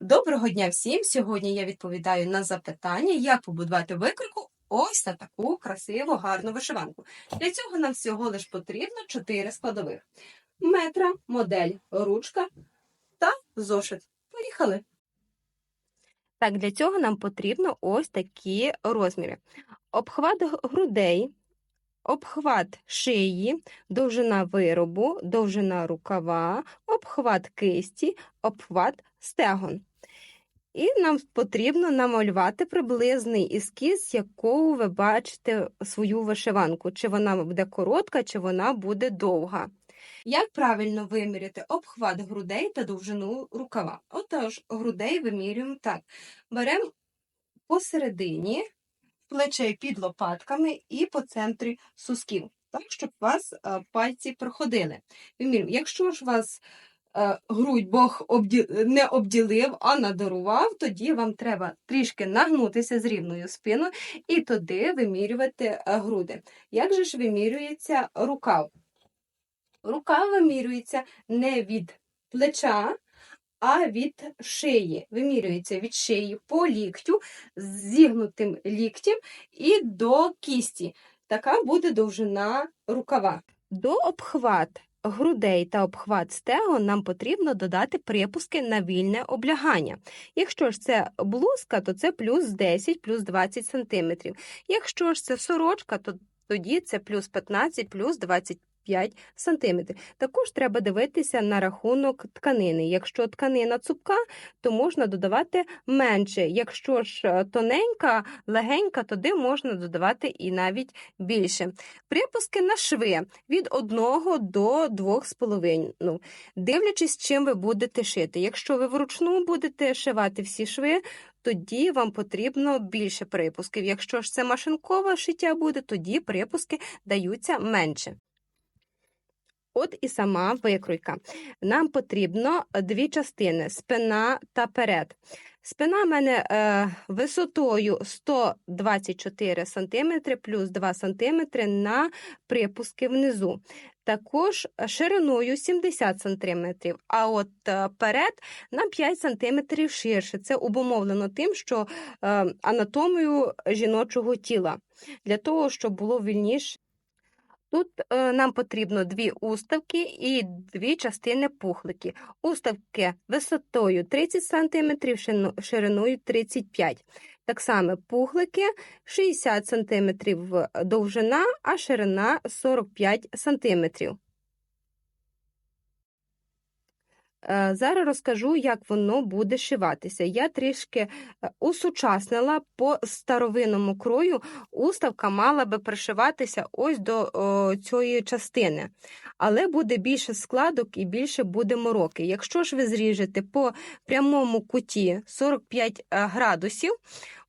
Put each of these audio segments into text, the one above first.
Доброго дня всім! Сьогодні я відповідаю на запитання, як побудувати викройку ось на таку красиву, гарну вишиванку. Для цього нам всього лиш потрібно 4 складових: метра, модель, ручка та зошит. Поїхали! Так, для цього нам потрібно ось такі розміри: обхват грудей, обхват шиї, довжина виробу, довжина рукава, обхват кисті, обхват стегон. І нам потрібно намалювати приблизний ескіз, якого ви бачите свою вишиванку, чи вона буде коротка, чи вона буде довга. Як правильно виміряти обхват грудей та довжину рукава? Отож, грудей вимірюємо так. Беремо посередині плечей під лопатками і по центрі сосків, так, щоб у вас е, пальці проходили. Вимірюємо. Якщо ж у вас грудь Бог не обділив, а надарував, тоді вам треба трішки нагнутися з рівною спиною і туди вимірювати е, груди. Як же ж вимірюється рукав? Рукав вимірюється не від плеча, а від шиї. Вимірюється від шиї по ліктю, з зігнутим ліктем і до кісті. Така буде довжина рукава. До обхват грудей та обхват стегон нам потрібно додати припуски на вільне облягання. Якщо ж це блузка, то це плюс 10, плюс 20 см. Якщо ж це сорочка, то тоді це плюс 15, плюс 20 5 см. Також треба дивитися на рахунок тканини. Якщо тканина цупка, то можна додавати менше. Якщо ж е, тоненька, легенька, тоді можна додавати і навіть більше. Припуски на шви від 1 до 2,5. Ну, дивлячись, чим ви будете шити. Якщо ви вручну будете шивати всі шви, тоді вам потрібно більше припусків. Якщо ж це машинкове шиття буде, тоді припуски даються менше. От і сама викройка. Нам потрібно дві частини спина та перед. Спина в мене е, висотою 124 см плюс 2 см на припуски внизу. Також шириною 70 см, а от е, перед на 5 см ширше. Це обумовлено тим, що е, анатомію жіночого тіла, для того, щоб було вільніше Тут е, нам потрібно дві уставки і дві частини пухлики. Уставки висотою 30 см, шириною 35 Так само пухлики 60 см довжина, а ширина 45 см. Е, зараз розкажу, як воно буде шиватися. Я трішки е, усучаснила по старовинному крою, уставка мала би пришиватися ось до о, цієї частини, але буде більше складок і більше буде мороки. Якщо ж ви зріжете по прямому куті 45 е, градусів,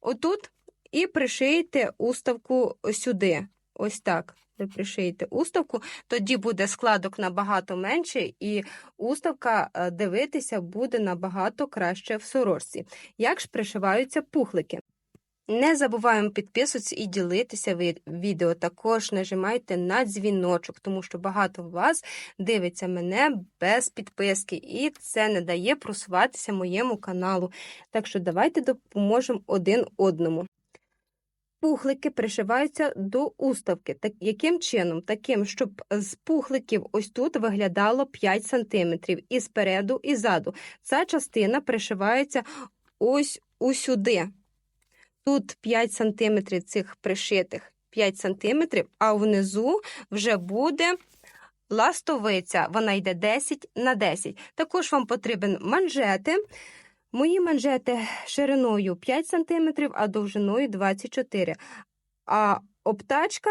отут і пришиєте уставку сюди. Ось так ви пришиєте уставку, тоді буде складок набагато менше, і уставка е, дивитися буде набагато краще в сорочці. Як ж пришиваються пухлики? Не забуваємо підписуватися і ділитися відео. Також нажимайте на дзвіночок, тому що багато вас дивиться мене без підписки, і це не дає просуватися моєму каналу. Так що давайте допоможемо один одному. Пухлики пришиваються до уставки. Так, Яким чином? Таким, щоб з пухликів ось тут виглядало 5 см і спереду, і ззаду. Ця частина пришивається ось усюди. Тут 5 см цих пришитих 5 см, а внизу вже буде ластовиця. Вона йде 10 на 10. Також вам потрібен манжети. Мої манжети шириною 5 см, а довжиною 24 А обтачка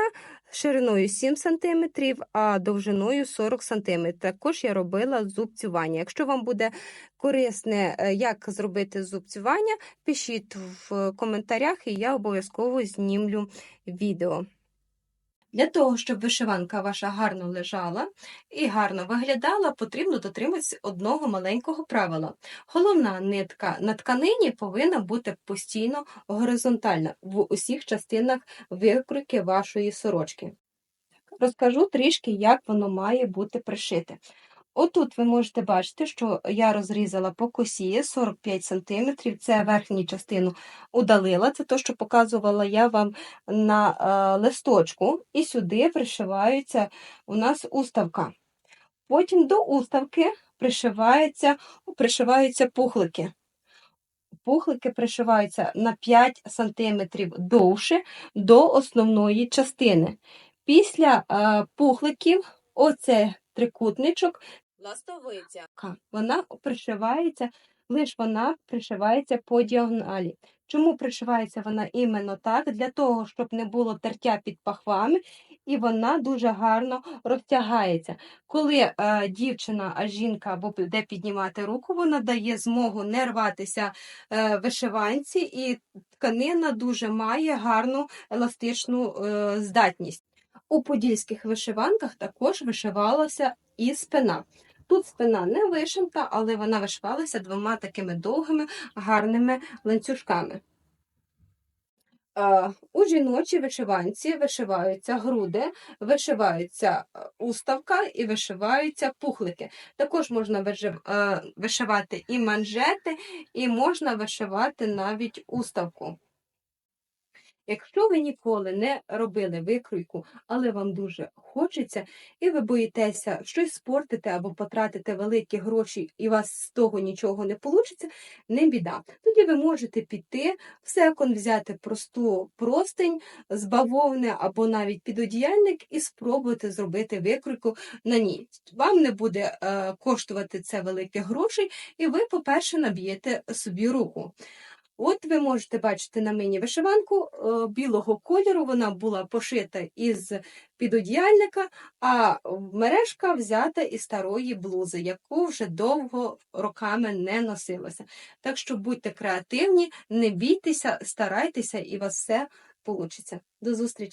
шириною 7 см, а довжиною 40 см. Також я робила зубцювання. Якщо вам буде корисне, е, як зробити зубцювання, пишіть в коментарях, і я обов'язково знімлю відео. Для того, щоб вишиванка ваша гарно лежала і гарно виглядала, потрібно дотриматися одного маленького правила. Головна нитка на тканині повинна бути постійно горизонтальна в усіх частинах викройки вашої сорочки. Розкажу трішки, як воно має бути пришите. Отут ви можете бачити, що я розрізала по косі 45 см, це верхню частину удалила, це те, що показувала я вам на е, листочку, і сюди пришивається у нас уставка. Потім до уставки пришиваються, пришиваються пухлики. Пухлики пришиваються на 5 см довше до основної частини. Після е, пухликів оце трикутничок ластовиця. Вона пришивається, лише вона пришивається по діагоналі. Чому пришивається вона іменно так? Для того, щоб не було тертя під пахвами, і вона дуже гарно розтягається. Коли е, дівчина, а жінка буде піднімати руку, вона дає змогу не рватися е, вишиванці, і тканина дуже має гарну еластичну е, здатність. У подільських вишиванках також вишивалася і спина. Тут спина не вишивка, але вона вишивалася двома такими довгими гарними ланцюжками. Е, У жіночій вишиванці вишиваються груди, вишиваються е, уставка і вишиваються пухлики. Також можна е, вишивати і манжети, і можна вишивати навіть уставку. Якщо ви ніколи не робили викройку, але вам дуже хочеться, і ви боїтеся щось спортити або потратити великі гроші, і у вас з того нічого не вийде, не біда. Тоді ви можете піти в секонд, взяти просту простинь з бавовни або навіть підодіяльник і спробувати зробити викройку на ній. Вам не буде е, коштувати це великих грошей, і ви, по-перше, наб'єте собі руку. От ви можете бачити на мені вишиванку е, білого кольору, вона була пошита із підодіяльника, а мережка взята із старої блузи, яку вже довго роками не носилася. Так що будьте креативні, не бійтеся, старайтеся, і у вас все вийде. До зустрічі!